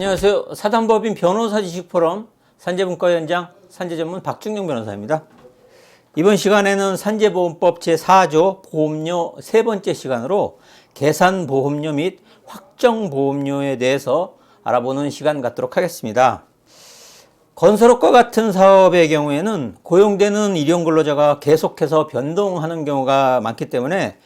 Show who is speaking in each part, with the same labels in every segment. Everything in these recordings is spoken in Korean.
Speaker 1: 안녕하세요. 사단법인 변호사 지식포럼 산재분과 현장 산재전문 박중영 변호사입니다. 이번 시간에는 산재보험법 제4조 보험료 세 번째 시간으로 계산보험료 및 확정보험료에 대해서 알아보는 시간 갖도록 하겠습니다. 건설업과 같은 사업의 경우에는 고용되는 일용 근로자가 계속해서 변동하는 경우가 많기 때문에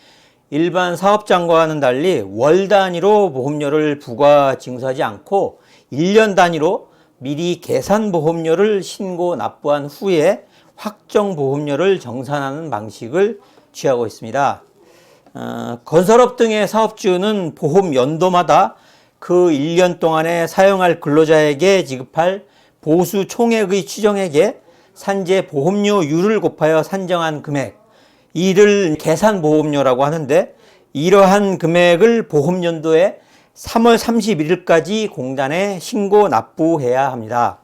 Speaker 1: 일반 사업장과는 달리 월 단위로 보험료를 부과 징수하지 않고 1년 단위로 미리 계산 보험료를 신고 납부한 후에 확정 보험료를 정산하는 방식을 취하고 있습니다. 어, 건설업 등의 사업주는 보험 연도마다 그 1년 동안에 사용할 근로자에게 지급할 보수 총액의 추정액에 산재 보험료율을 곱하여 산정한 금액, 이를 계산 보험료라고 하는데 이러한 금액을 보험연도에 3월 31일까지 공단에 신고 납부해야 합니다.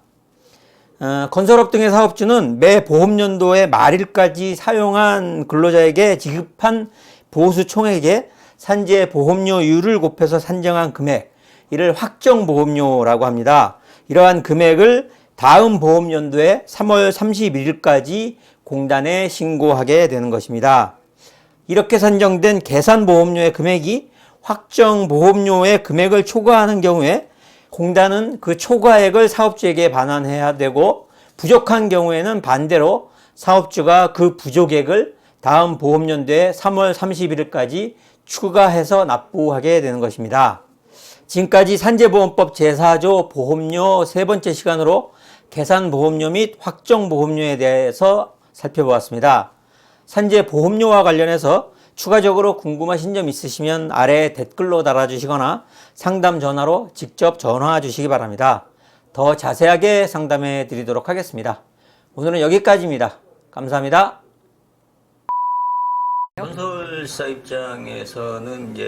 Speaker 1: 어, 건설업 등의 사업주는 매 보험연도의 말일까지 사용한 근로자에게 지급한 보수 총액에 산재 보험료율을 곱해서 산정한 금액, 이를 확정 보험료라고 합니다. 이러한 금액을 다음 보험연도에 3월 31일까지 공단에 신고하게 되는 것입니다. 이렇게 산정된 계산보험료의 금액이 확정 보험료의 금액을 초과하는 경우에 공단은 그 초과액을 사업주에게 반환해야 되고 부족한 경우에는 반대로 사업주가 그 부족액을 다음 보험연도에 3월 31일까지 추가해서 납부하게 되는 것입니다. 지금까지 산재보험법 제4조 보험료 세 번째 시간으로 계산보험료 및 확정보험료에 대해서 살펴보았습니다. 산재보험료와 관련해서 추가적으로 궁금하신 점 있으시면 아래 댓글로 달아주시거나 상담 전화로 직접 전화 주시기 바랍니다. 더 자세하게 상담해 드리도록 하겠습니다. 오늘은 여기까지입니다. 감사합니다. 건설사 입장에서는 이제